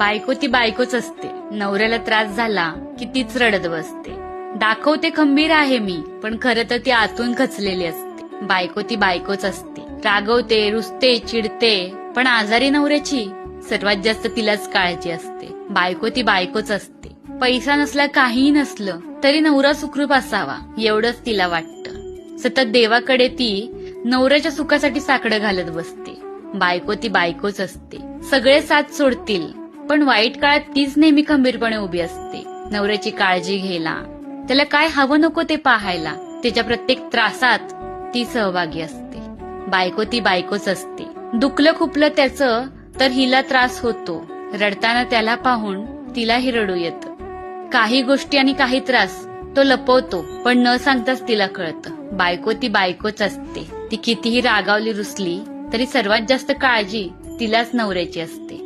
बायको ती बायकोच असते. नवऱ्याला त्रास झाला की तीच रडत बसते. दाखवते खंबीर आहे मी पण खरं तर ती आतून खचलेली असते. बायको ती बायकोच असते. रागवते रुसते चिडते पण आजारी नवऱ्याची सर्वात जास्त तिलाच काळजी असते. बायको ती बायकोच असते. पैसा नसला काहीही नसलं तरी नवरा सुखरूप असावा एवढंच तिला वाटतं. सतत देवाकडे ती नवऱ्याच्या सुखासाठी साकडं घालत बसते. बायको ती बायकोच असते. सगळे साथ सोडतील. पण वाईट काळात तीच नेहमी खंबीरपणे उभी असते. नवऱ्याची काळजी घ्यायला त्याला काय हवं नको ते पाहायला त्याच्या प्रत्येक त्रासात ती सहभागी असते. बायको ती बायकोच असते. दुखलं खुपलं त्याचं तर हिला त्रास होतो. रडताना त्याला पाहून तिलाही रडू येतं. काही गोष्टी आणि काही त्रास तो लपवतो पण न सांगताच तिला कळतं. बायको ती बायकोच असते. ती कितीही रागावली रुसली तरी सर्वात जास्त काळजी तिलाच नवऱ्याची असते.